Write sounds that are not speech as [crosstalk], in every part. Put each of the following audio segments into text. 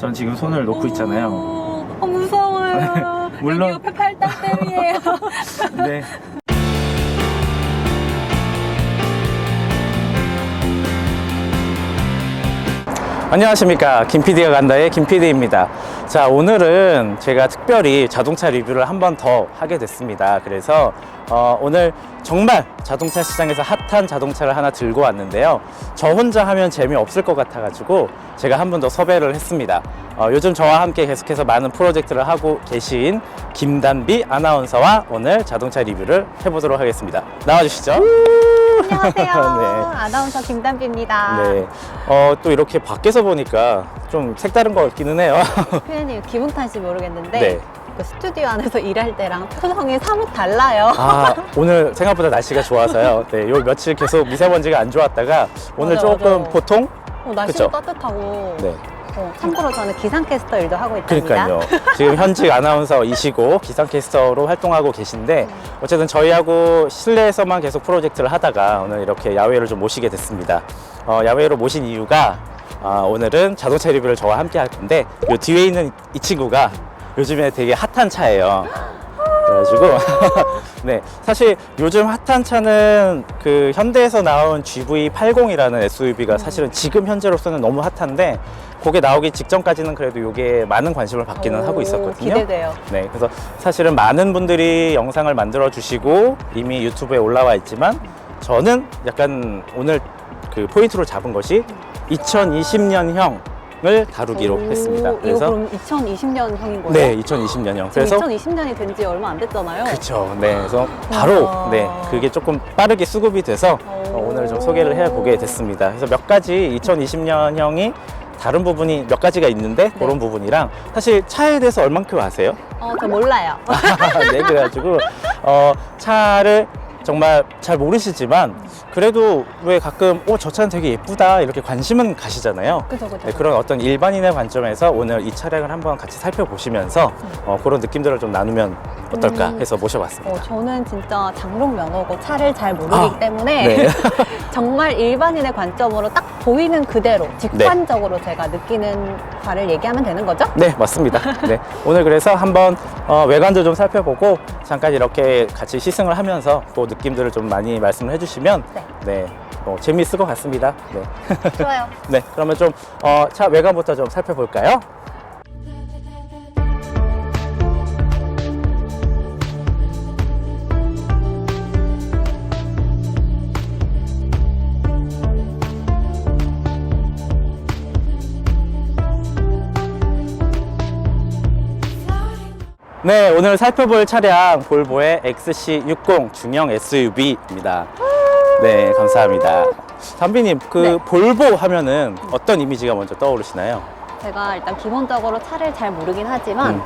전 지금 손을 놓고 있잖아요. 어, 어, 무서워요. [laughs] 물론- 여기 옆에 팔당 댐이에요. 네. 안녕하십니까. 김PD가 간다의 김PD입니다. 자 오늘은 제가 특별히 자동차 리뷰를 한 번 더 하게 됐습니다. 그래서 어, 오늘 정말 자동차 시장에서 핫한 자동차를 하나 들고 왔는데요. 저 혼자 하면 재미없을 것 같아 가지고 제가 한 번 더 섭외를 했습니다. 어, 요즘 저와 함께 계속해서 많은 프로젝트를 하고 계신 김단비 아나운서와 오늘 자동차 리뷰를 해보도록 하겠습니다. 나와주시죠 안녕하세요. [laughs] 네. 아나운서 김담비입니다. 네. 어, 또 이렇게 밖에서 보니까 좀 색다른 것 같기는 해요. [laughs] 표현이 기분 탓인지 모르겠는데 네. 그 스튜디오 안에서 [laughs] 일할 때랑 표정이 사뭇 달라요. 아, 오늘 생각보다 날씨가 좋아서요. 네, 요 며칠 계속 미세먼지가 안 좋았다가 오늘 맞아, 조금 맞아. 보통? 어, 날씨도 그쵸? 따뜻하고 네. 어, 참고로 저는 기상캐스터 일도 하고 있답니다. 그러니까요. 지금 현직 아나운서이시고 기상캐스터로 활동하고 계신데 어쨌든 저희하고 실내에서만 계속 프로젝트를 하다가 오늘 이렇게 야외로 좀 모시게 됐습니다. 어, 야외로 모신 이유가 아, 오늘은 자동차 리뷰를 저와 함께 할 건데 요 뒤에 있는 이 친구가 요즘에 되게 핫한 차예요. 그래가지고 [laughs] 네 사실 요즘 핫한 차는 그 현대에서 나온 GV80이라는 SUV가 사실은 지금 현재로서는 너무 핫한데 그게 나오기 직전까지는 그래도 이게 많은 관심을 받기는 오, 하고 있었거든요. 기대돼요. 네, 그래서 사실은 많은 분들이 영상을 만들어 주시고 이미 유튜브에 올라와 있지만 저는 약간 오늘 그 포인트로 잡은 것이 2020년형 을 다루기로 오, 했습니다. 그래서 그럼 2020년형인 거예요? 네, 2020년형. 그래서 2020년이 된 지 얼마 안 됐잖아요. 그렇죠. 네, 그래서 바로 우와. 네 그게 조금 빠르게 수급이 돼서 어, 오늘 좀 소개를 해보게 됐습니다. 그래서 몇 가지 2020년형이 다른 부분이 몇 가지가 있는데 그런 부분이랑 사실 차에 대해서 얼만큼 아세요? 어, 저 몰라요. [laughs] 네, 그래가지고 어, 차를 정말 잘 모르시지만 그래도 왜 가끔 어, 저 차는 되게 예쁘다 이렇게 관심은 가시잖아요. 그죠, 그죠. 네, 그런 어떤 일반인의 관점에서 오늘 이 차량을 한번 같이 살펴보시면서 어, 그런 느낌들을 좀 나누면 어떨까 음. 해서 모셔봤습니다. 어, 저는 진짜 장롱 면허고 차를 잘 모르기 아, 때문에 네. [laughs] 정말 일반인의 관점으로 딱 보이는 그대로 직관적으로 제가 느끼는 바를 얘기하면 되는 거죠? 네, 맞습니다. 네, 오늘 그래서 한번 어, 외관도 좀 살펴보고 잠깐 이렇게 같이 시승을 하면서 그 느낌들을 좀 많이 말씀을 해주시면 네. 네, 어, 재미있을 것 같습니다. 네. 좋아요. [laughs] 네, 그러면 좀, 어, 차 외관부터 좀 살펴볼까요? 네, 오늘 살펴볼 차량 볼보의 XC60 중형 SUV입니다. 네, 감사합니다. 담비님, 그 네. 볼보 하면은 어떤 이미지가 먼저 떠오르시나요? 제가 일단 기본적으로 차를 잘 모르긴 하지만 음.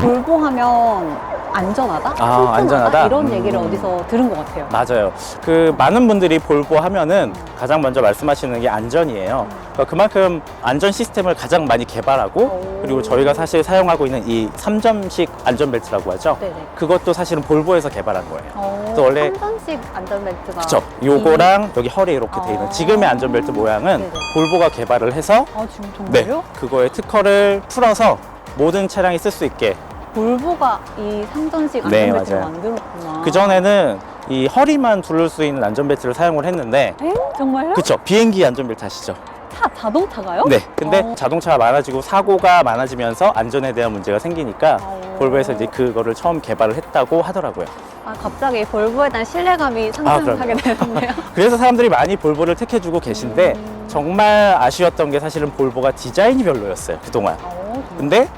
볼보 하면 안전하다? 아? 안전하다? 이런 음. 얘기를 어디서 들은 것 같아요. 맞아요. 그 많은 분들이 볼보 하면은 가장 먼저 말씀하시는 게 안전이에요. 그러니까 그만큼 안전 시스템을 가장 많이 개발하고 오. 그리고 저희가 사실 사용하고 있는 이 3점식 안전벨트라고 하죠. 네네. 그것도 사실은 볼보에서 개발한 거예요. 어, 그래서 원래- 3전식 안전벨트가 그쵸. 요거랑 여기 허리에 이렇게 돼 있는 아. 지금의 안전벨트 모양은 네네. 볼보가 개발을 해서 아, 지금 네, 정말요? 그거의 특허를 풀어서 모든 차량이 쓸 수 있게 볼보가 이 3전식 네, 안전벨트를 맞아요. 만들었구나. 그전에는 이 허리만 두를 수 있는 안전벨트를 사용을 했는데 에? 정말요? 그쵸. 비행기 안전벨트 아시죠? 차 자동차가요? 네. 근데 어. 자동차가 많아지고 사고가 많아지면서 안전에 대한 문제가 생기니까 어. 볼보에서 이제 그거를 처음 개발을 했다고 하더라고요. 아, 갑자기 볼보에 대한 신뢰감이 상승하게 되는데요. [laughs] 그래서 사람들이 많이 볼보를 택해주고 계신데 음. 정말 아쉬웠던 게 사실은 볼보가 디자인이 별로였어요. 그동안. 어, 정말. 근데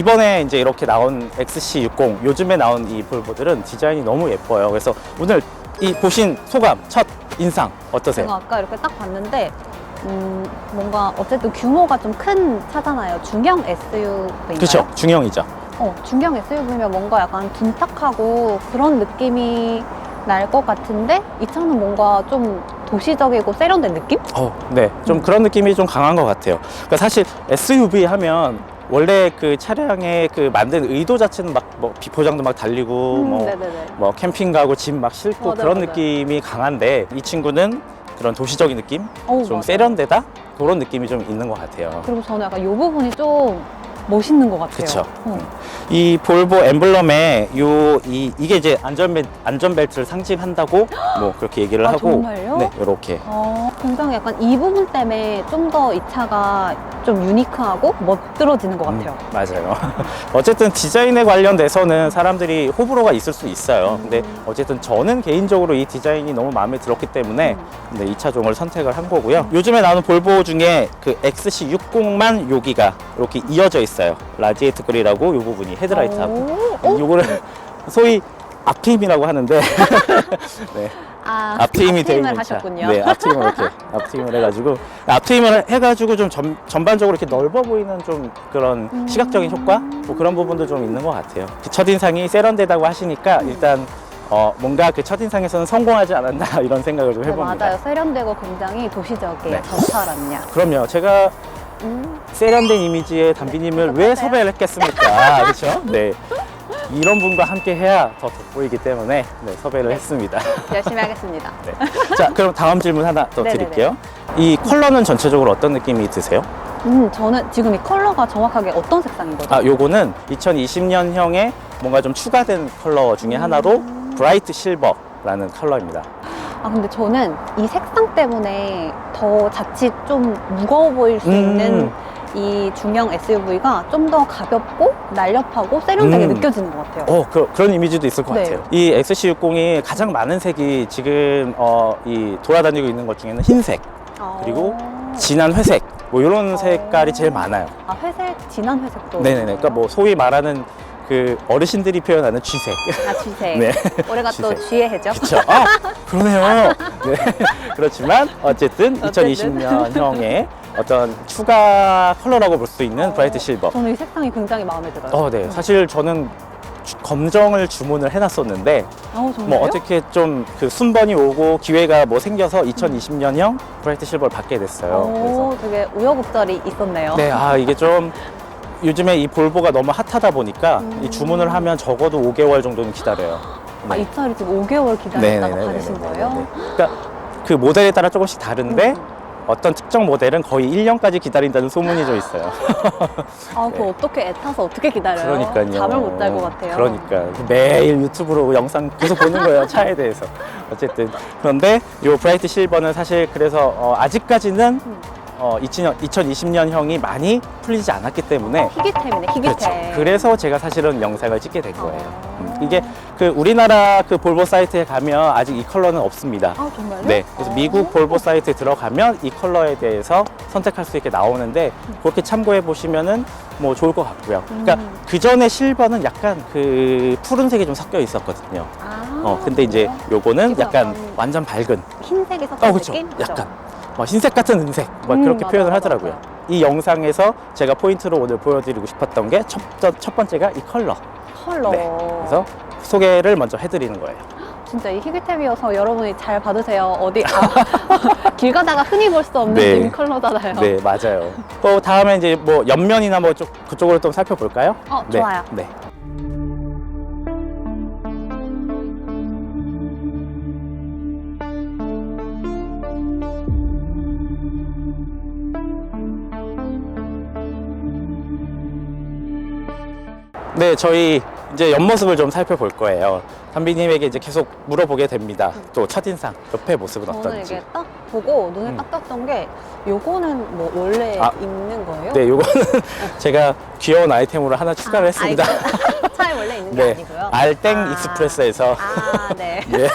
이번에 이제 이렇게 나온 XC60 요즘에 나온 이 볼보들은 디자인이 너무 예뻐요. 그래서 오늘 이 보신 소감, 첫 인상 어떠세요? 제가 아까 이렇게 딱 봤는데 음, 뭔가 어쨌든 규모가 좀 큰 차잖아요. 중형 SUV인가요? 그렇죠. 중형이죠. 어, 중형 SUV면 뭔가 약간 둔탁하고 그런 느낌이 날 것 같은데 이 차는 뭔가 좀 도시적이고 세련된 느낌? 어, 네. 좀 그런 느낌이 좀 강한 것 같아요. 그러니까 사실 SUV 하면 원래 그 차량의 그 만든 의도 자체는 막뭐 비포장도 막 달리고 음, 뭐, 네네네. 뭐 캠핑 가고 짐 막 싣고 맞아요, 그런 맞아요. 느낌이 강한데 이 친구는 그런 도시적인 느낌, 어우, 좀 맞아요. 세련되다 그런 느낌이 좀 있는 것 같아요. 그리고 저는 약간 이 부분이 좀 멋있는 것 같아요. 그쵸. 어. 이 볼보 엠블럼에 요 이 이게 이제 안전벨 안전벨트를 상징한다고 [gasps] 뭐 그렇게 얘기를 아, 하고 정말요? 네 이렇게 어, 굉장히 약간 이 부분 때문에 좀 더 이 차가 좀 유니크하고 멋들어지는 것 같아요. 음, 맞아요. [laughs] 어쨌든 디자인에 관련돼서는 사람들이 호불호가 있을 수 있어요. 근데 음. 어쨌든 저는 개인적으로 이 디자인이 너무 마음에 들었기 때문에 음. 네, 이 차종을 선택을 한 거고요. 요즘에 나오는 볼보 중에 그 XC60만 여기가 이렇게 이어져 있어요. 라디에이트 그릴하고 이 부분이 헤드라이트하고 오, 오? 이거를 [laughs] 소위 앞트임이라고 하는데 [laughs] 네, 아, 앞트임이 되어 있는. 하셨군요. 네, 앞트임을 이렇게 앞트임을 해가지고 앞트임을 해가지고 좀 전, 전반적으로 이렇게 넓어 보이는 좀 그런 음. 시각적인 효과 뭐 그런 부분도 좀 있는 것 같아요. 그 첫인상이 세련되다고 하시니까 음. 일단 어, 뭔가 그 첫인상에서는 성공하지 않았나 [laughs] 이런 생각을 좀 네, 해봅니다. 맞아요. 세련되고 굉장히 도시적이에요. 네. 저 차랑요. 그럼요. 제가 음, 세련된 이미지의 담비님을 왜 똑같아요. 섭외를 했겠습니까? 그렇죠? 네. 이런 분과 함께 해야 더 돋보이기 때문에 네, 섭외를 네. 했습니다. [laughs] 열심히 하겠습니다. 네. 자, 그럼 다음 질문 하나 더 네네네. 드릴게요. 이 컬러는 전체적으로 어떤 느낌이 드세요? 음, 저는 지금 이 컬러가 정확하게 어떤 색상인 거죠? 아, 요거는 2020년형에 뭔가 좀 추가된 컬러 중에 하나로 음. 브라이트 실버라는 컬러입니다. 아, 근데 저는 이 색상 때문에 더 자칫 좀 무거워 보일 수 음. 있는 이 중형 SUV가 좀 더 가볍고 날렵하고 세련되게 음. 느껴지는 것 같아요. 어, 그, 런 이미지도 있을 것 네. 같아요. 이 XC60이 가장 많은 색이 지금 어, 이 돌아다니고 있는 것 중에는 흰색, 어. 그리고 진한 회색, 뭐 이런 어. 색깔이 제일 많아요. 아, 회색, 진한 회색도. 네네네. 그러니까 뭐 소위 말하는 그 어르신들이 표현하는 쥐색. 아, 쥐색. [laughs] 네. 올해가 또 쥐색. 쥐의 해죠. 그렇죠. 아, 그러네요. 네. [laughs] 그렇지만 어쨌든 어쨌든. 2020년형의 어떤 추가 컬러라고 볼 수 있는 어. 브라이트 실버. 저는 이 색상이 굉장히 마음에 들어요. 어, 네. 사실 저는 주- 검정을 주문을 해놨었는데 어, 정말요? 뭐 어떻게 좀 그 순번이 오고 기회가 뭐 생겨서 2020년형 브라이트 실버를 받게 됐어요. 그래서 오, 되게 우여곡절이 있었네요. 네, 아 이게 좀 요즘에 이 볼보가 너무 핫하다 보니까 음. 이 주문을 하면 적어도 5개월 정도는 기다려요. 아, 이 차를 지금 5개월 기다렸다가 받으신 거예요? 그러니까 그 모델에 따라 조금씩 다른데 음. 어떤 특정 모델은 거의 1년까지 기다린다는 소문이 좀 있어요. 아, 그거 어떻게 애 타서 어떻게 기다려요? 그러니까요. 잠을 못 잘 것 같아요. 그러니까 매일 유튜브로 영상 계속 보는 거예요 차에 대해서. 어쨌든 그런데 이 브라이트 실버는 사실 그래서 어, 아직까지는 음. 어, 2020년형이 많이 풀리지 않았기 때문에 어, 희귀템이네, 희귀템. 그렇죠. 그래서 제가 사실은 영상을 찍게 된 거예요. 아. 음, 이게 그 우리나라 그 볼보 사이트에 가면 아직 이 컬러는 없습니다. 아, 정말요? 네, 그래서 아. 미국 볼보 사이트에 들어가면 이 컬러에 대해서 선택할 수 있게 나오는데 그렇게 참고해 보시면은 뭐 좋을 것 같고요. 그러니까 음. 그 전에 실버는 약간 그 푸른색이 좀 섞여 있었거든요. 아, 어, 근데 이제 요거는 약간 약간 완전 밝은, 흰색이 섞인 어, 그렇죠. 느낌? 그죠? 약간 뭐 흰색 같은 은색, 뭐 음, 그렇게 맞아요, 표현을 하더라고요. 맞아요. 이 영상에서 제가 포인트로 오늘 보여드리고 싶었던 게 첫, 첫 번째가 이 컬러. 컬러. 네, 그래서 소개를 먼저 해드리는 거예요. [gasps] 진짜 이 희귀템이어서 여러분이 잘 받으세요. 어디 아, [laughs] 길 가다가 흔히 볼 수 없는 네. 컬러잖아요. 네, 맞아요. 또 다음에 이제 뭐 옆면이나 뭐 쪽, 그쪽으로 좀 살펴볼까요? 어, 네, 좋아요. 네. 네, 저희 이제 옆모습을 좀 살펴볼 거예요. 담비님에게 이제 계속 물어보게 됩니다. 또 첫인상, 옆에 모습은 저는 어떤지. 이게 딱 보고 눈에 음. 딱 떴던 게 요거는 뭐 원래 아, 있는 거예요? 네, 요거는 [laughs] 제가 귀여운 아이템으로 하나 추가를 아, 했습니다. 아이고, [laughs] 차에 원래 있는 게 네, 아니고요. 알땡 아. 익스프레스에서 아, 네. [laughs] 네.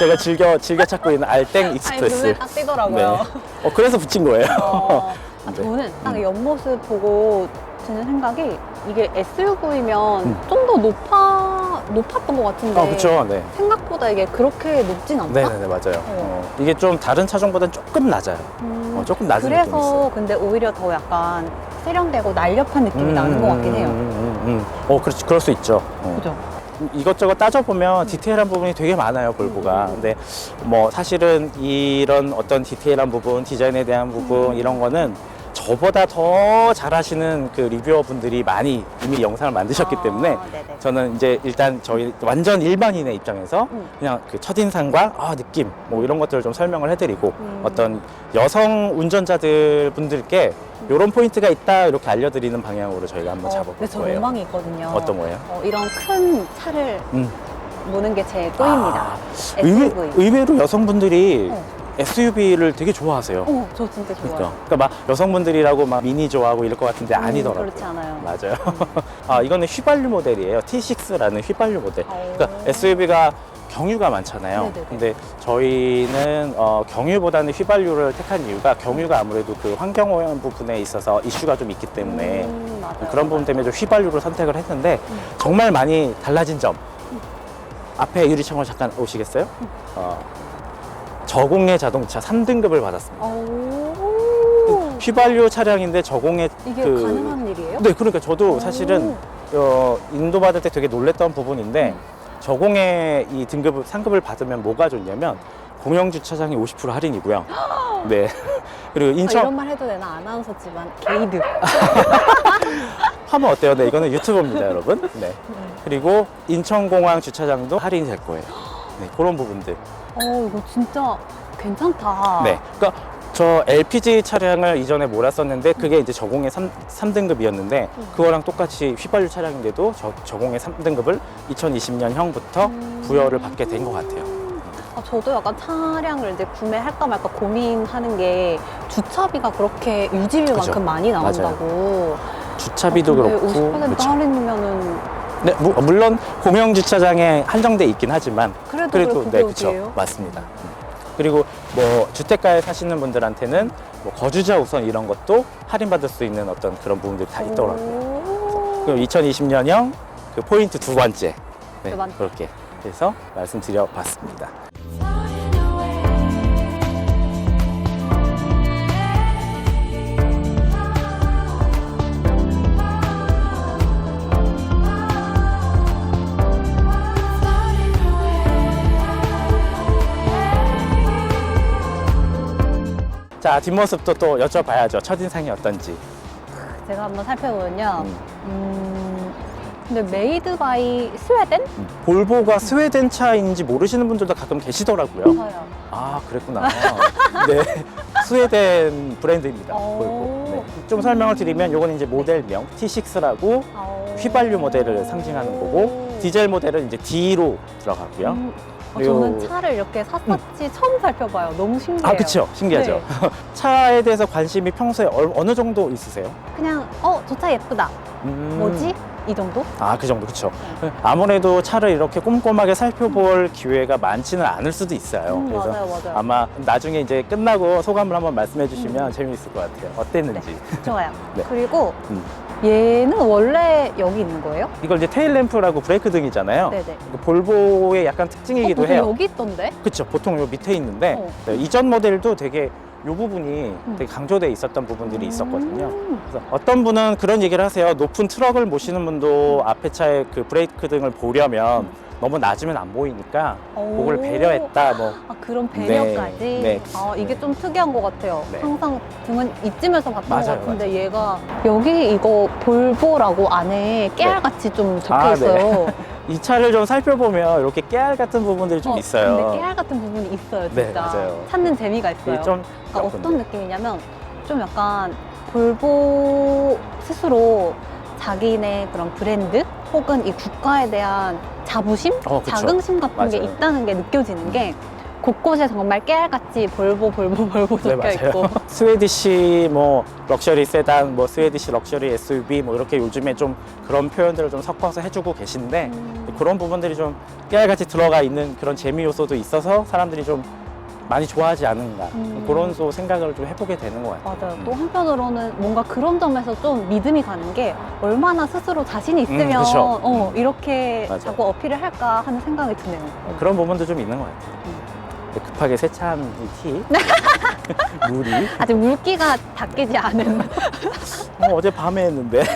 제가 즐겨 즐겨 찾고 있는 알땡 아니, 익스프레스. 눈에 딱 띄더라고요. 네. 어 그래서 붙인 거예요. 어, 아, 네. 저는 딱 음. 옆모습 보고 드는 생각이 이게 SUV면 음. 좀더 높아, 높았던 것 같은데. 어 그렇죠. 네. 생각보다 이게 그렇게 높진 않다? 네, 네, 네, 맞아요. 어, 이게 좀 다른 차종보다는 조금 낮아요. 음, 어, 조금 낮은 느낌이 그래서 있어요. 근데 오히려 더 약간 세련되고 날렵한 느낌이 나는 것 같긴 해요. 음, 음, 음. 어, 그렇지, 그럴 수 있죠. 어. 그죠? 이것저것 따져보면 디테일한 부분이 되게 많아요, 볼보가. 음. 근데 뭐 사실은 이런 어떤 디테일한 부분, 디자인에 대한 부분, 음. 이런 거는 저보다 더 잘하시는 그 리뷰어 분들이 많이 이미 영상을 만드셨기 아, 때문에 네네. 저는 이제 일단 저희 완전 일반인의 입장에서 음. 그냥 그 첫인상과 아, 느낌 뭐 이런 것들을 좀 설명을 해드리고 음. 어떤 여성 운전자들 분들께 이런 포인트가 있다 이렇게 알려드리는 방향으로 저희가 한번 어, 잡아볼 근데 저 거예요. 로망이 있거든요. 어떤 거예요? 어, 이런 큰 차를 음. 모는 게 제 꿈입니다. 아, 의외, SUV. 의외 로 여성분들이 어. SUV를 되게 좋아하세요. 어, 저 진짜 좋아요. 그러니까, 그러니까 막 여성분들이라고 막 미니 좋아하고 이럴 것 같은데 음, 아니더라고요. 그렇지 않아요. 맞아요. [laughs] 아, 이거는 휘발유 모델이에요. T6라는 휘발유 모델. 어. 그러니까 SUV가 경유가 많잖아요. 네네네. 근데 저희는 어, 경유보다는 휘발유를 택한 이유가 경유가 아무래도 그 환경 오염 부분에 있어서 이슈가 좀 있기 때문에 음, 맞아요. 그런 부분 때문에 좀 휘발유를 선택을 했는데 음. 정말 많이 달라진 점. 앞에 유리창으로 잠깐 오시겠어요? 음. 어, 저공해 자동차 3등급을 받았습니다. 오. 휘발유 차량인데 저공해 이게 그- 가능한 일이에요? 네, 그러니까 저도 사실은 어, 인도 받을 때 되게 놀랬던 부분인데 음. 저공해 이 등급 상급을 받으면 뭐가 좋냐면 공영 주차장이 50% 할인이고요. [gasps] 네. [laughs] 그리고 아, 인천 이런 말 해도 되나 아나운서지만 게이드. [laughs] 하면 어때요? 네, 이거는 유튜브입니다, 여러분. 네. 음. 그리고 인천공항 주차장도 할인이 될 거예요. 네, 그런 부분들. 어 이거 진짜 괜찮다. 네. 그러니까 저 LPG 차량을 이전에 몰았었는데 그게 이제 저공해 3, 삼등급이었는데 음. 그거랑 똑같이 휘발유 차량인데도 저, 저공해 3등급을 2020년형부터 음. 부여를 받게 된 것 같아요. 아, 저도 약간 차량을 이제 구매할까 말까 고민하는 게 주차비가 그렇게 유지비만큼 그죠. 많이 나온다고. 주차비도 어, 근데 그렇고 50% 그쵸. 할인이면은 네, 무- 물론 공영 주차장에 한정돼 있긴 하지만 그래도 그래도 그래 네, 어디예요? 맞습니다. 음. 그리고 뭐 주택가에 사시는 분들한테는 뭐 거주자 우선 이런 것도 할인받을 수 있는 어떤 그런 부분들이 다 있더라고요. 오. 그럼 2020년형 그 포인트 두 번째 네, 두 번째. 그렇게 해서 말씀드려 봤습니다. 자 뒷모습도 또 여쭤봐야죠. 첫인상이 어떤지. 제가 한번 살펴보면요. 음. 음, 근데 메이드 바이 스웨덴? 음. 볼보가 스웨덴 차인지 모르시는 분들도 가끔 계시더라고요. 아 그랬구나. 네, [laughs] 스웨덴 브랜드입니다. 오. 볼보. 네. 좀 설명을 드리면 이건 이제 모델명 T6라고 아오. 휘발유 모델을 상징하는 거고 디젤 모델은 이제 D로 들어가고요. 음, 어, 그리고- 저는 차를 이렇게 샀었지 처음 살펴봐요. 너무 신기해요. 아 그렇죠, 신기하죠. 네. [laughs] 차에 대해서 관심이 평소에 얼- 어느 정도 있으세요? 그냥 어, 저 차 예쁘다. 음. 뭐지? 이 정도? 아, 그 정도, 그쵸. 아무래도 차를 이렇게 꼼꼼하게 살펴볼 기회가 많지는 않을 수도 있어요. 음, 그래서 맞아요, 맞아요. 아마 나중에 이제 끝나고 소감을 한번 말씀해 주시면 음. 재미있을 것 같아요. 어땠는지. 좋아요. [laughs] 네. 그리고 음. 얘는 원래 여기 있는 거예요? 이걸 이제 테일 램프라고 브레이크 등이잖아요. 네네. 그 볼보의 약간 특징이기도 어, 해요. 여기 있던데? 그쵸. 보통 요 밑에 있는데 어. 네, 이전 모델도 되게 요 부분이 음. 되게 강조돼 있었던 부분들이 있었거든요. 음. 그래서 어떤 분은 그런 얘기를 하세요. 높은 트럭을 모시는 분도 앞에 차에 그 브레이크 등을 보려면 너무 낮으면 안 보이니까 그걸 오. 배려했다. 뭐 아, 그런 배려까지? 네, 네. 아, 이게 좀 특이한 것 같아요. 네. 항상 등은 이쯤에서 봤던 맞아요, 것 같은데 얘가 여기 이거 볼보라고 안에 깨알같이 좀 적혀 아, 네. 있어요. [laughs] 이 차를 좀 살펴보면 이렇게 깨알 같은 부분들이 좀 어, 있어요. 근데 깨알 같은 부분이 있어요, 네, 진짜. 맞아요. 찾는 재미가 있어요. 좀 그러니까 어떤. 느낌이냐면 좀 약간 볼보 스스로 자기네 그런 브랜드 혹은 이 국가에 대한 자부심, 어, 그쵸. 자긍심 같은 게 맞아요. 있다는 게 느껴지는 게 곳곳에 정말 깨알같이 볼보 볼보 볼보 네, 적혀 맞아요. 있고 [laughs] 스웨디시 뭐 럭셔리 세단, 뭐 스웨디시 럭셔리 SUV 뭐 이렇게 요즘에 좀 그런 표현들을 좀 섞어서 해주고 계신데 음, 그런 부분들이 좀 깨알같이 들어가 있는 그런 재미 요소도 있어서 사람들이 좀 많이 좋아하지 않은가 음. 그런 또 생각을 좀 해보게 되는 것 같아요. 맞아요. 음. 또 한편으로는 뭔가 그런 점에서 좀 믿음이 가는 게 얼마나 스스로 자신이 있으면 음, 그쵸. 어, 이렇게 맞아요. 자꾸 어필을 할까 하는 생각이 드네요. 그런 부분도 좀 있는 것 같아요. 음. 급하게 세차한 이 티, [laughs] 물이 아직 물기가 닦이지 않은 어, [laughs] 어제 밤에 했는데 자,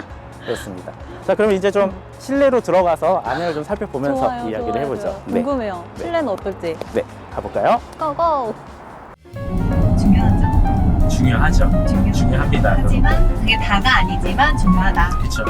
[laughs] 그렇습니다. 자, 그럼 이제 좀 실내로 들어가서 안을 좀 살펴보면서 좋아요, 이야기를 좋아요, 해보죠. 네, 궁금해요. 실내는 어떨지. 네, 가볼까요? 고고. 중요하죠. 중요하죠. 중요. 중요합니다. 하지만 그게 다가 아니지만 중요하다. 그렇죠.